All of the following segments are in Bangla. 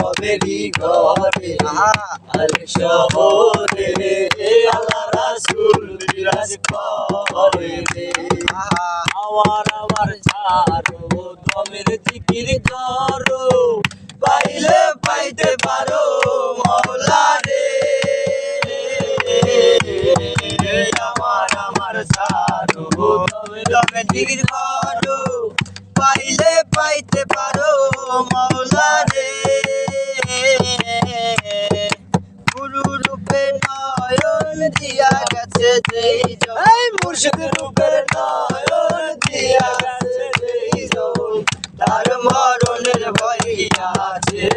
ববেরি ঘরে আলে শহরে আল্লাহ রাসূল বিরাজ করে আমার আমার ছাড়ো, দমের জিকির করো, পাইলে পাইতে পারো মৌলা রে। আমার আমার ছাড়ো দমে জিকির করো, পাইলে পাইতে গেছে যেই এই মুর্শিদ রূপে নয়ন দিয়া গেছে যেই জন তার মরণের ভয় আছে?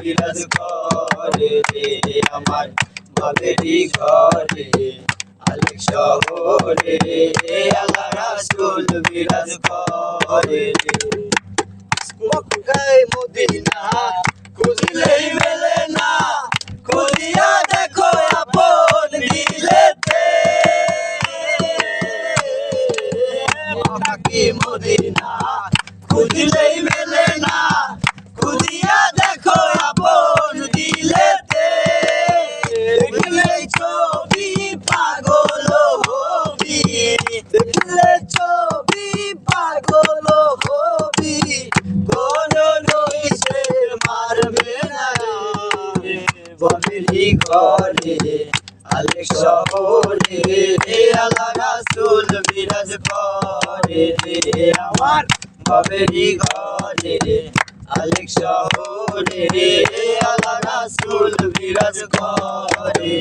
বিরাজ করে। আমার আলিক শহরে আল্লাহ রাসূল বিরাজ করে। রে মক্কায় মদিনা খুঁজলেই মেলে না খুঁজিয়া দেখো আপন দিলেতে। মদিনা খুঁজলেই বলি ঘরে আলে শহরে রে আলা রাসুল বিরাজ করে রে আমার বাবেরি ঘরে। আলে শহরে রে আলা রাসুল বিরাজ করে